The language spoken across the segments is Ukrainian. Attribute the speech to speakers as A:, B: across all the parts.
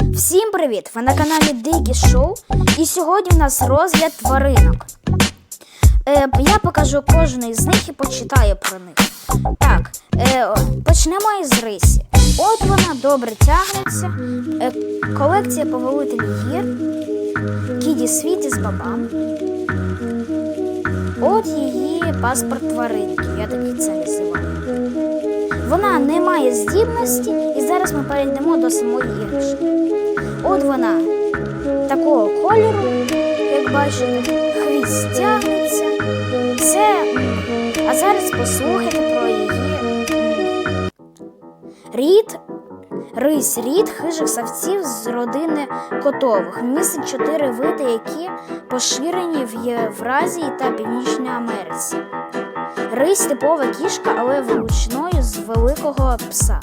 A: Всім привіт! Ви на каналі Дикі Шоу. І сьогодні в нас розгляд тваринок. Е, я покажу кожну із них і почитаю про них. Так, е, почнемо із рисі. От вона добре тягнеться. Е, колекція повелителів гір. Кіді світі з бабам. От її паспорт тваринки, я так це називаю. Вона не має здібності, зараз ми перейдемо до самої іграшки. От вона такого кольору, як бачите, хвіст тягнеться. Це. А зараз послухайте про її рід. Рись рід хижих савців з родини котових. Містить чотири види, які поширені в Євразії та Північній Америці. Рись типова кішка, але вручною з великого пса.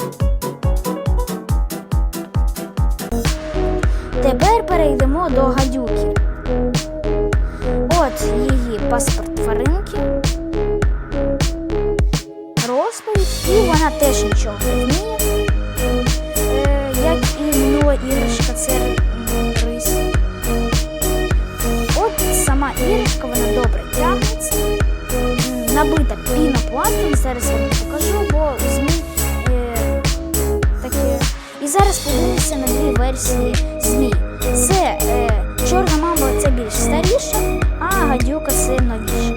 A: Тепер перейдемо до гадюки. От її паспорт тваринки. Розповідь, і вона теж нічого не вміє. Е, як і минула іграшка, це м. От сама іграшка, вона добре тягнеться. Набита пінопластом, зараз я вам покажу, бо змій е, таке. І зараз подивимося на дві версії. Це е, чорна мамба це більш старіша, а гадюка це новіша.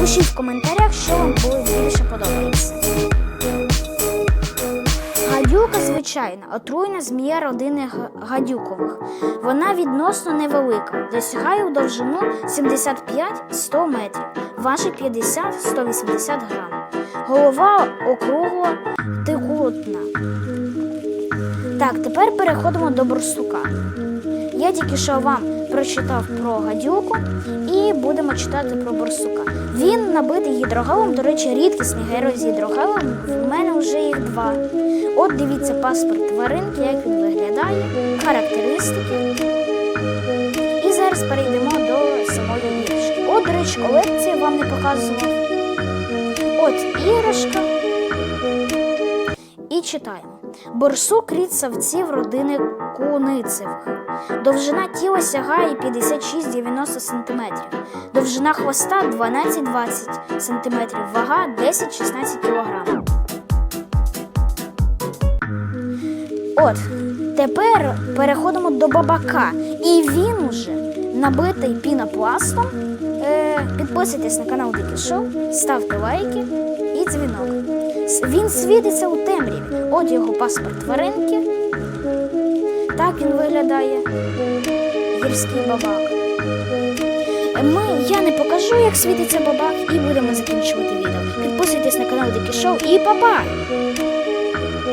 A: Пишіть в коментарях, що вам більше подобається. Гадюка звичайна, отруйна змія родини гадюкових. Вона відносно невелика, досягає у довжину 75-100 метрів, важить 50-180 грам. Голова округла трикутна. Так, тепер переходимо до борсука. Я тільки що вам прочитав про гадюку і будемо читати про борсука. Він набитий гідрогелем, до речі, рідкісний герой з гідрогелем. В мене вже їх два. От дивіться паспорт тваринки, як він виглядає, характеристики. І зараз перейдемо до самої іграшки. От, до речі, колекція вам не показував. От іграшка. І читаємо. Борсук рід савців родини куницевих. Довжина тіла сягає 56-90 см. Довжина хвоста 12-20 см. Вага 10-16 кг. От, тепер переходимо до бабака. І він уже набитий пінопластом. Е, підписуйтесь на канал Дикі Шоу, ставте лайки і дзвінок. Він світиться у темряві. От його паспорт тваринки. Так він виглядає. Гірський бабак. Е, Ми, я не покажу, як світиться бабак, і будемо закінчувати відео. Підписуйтесь на канал Дикі Шоу і па-па!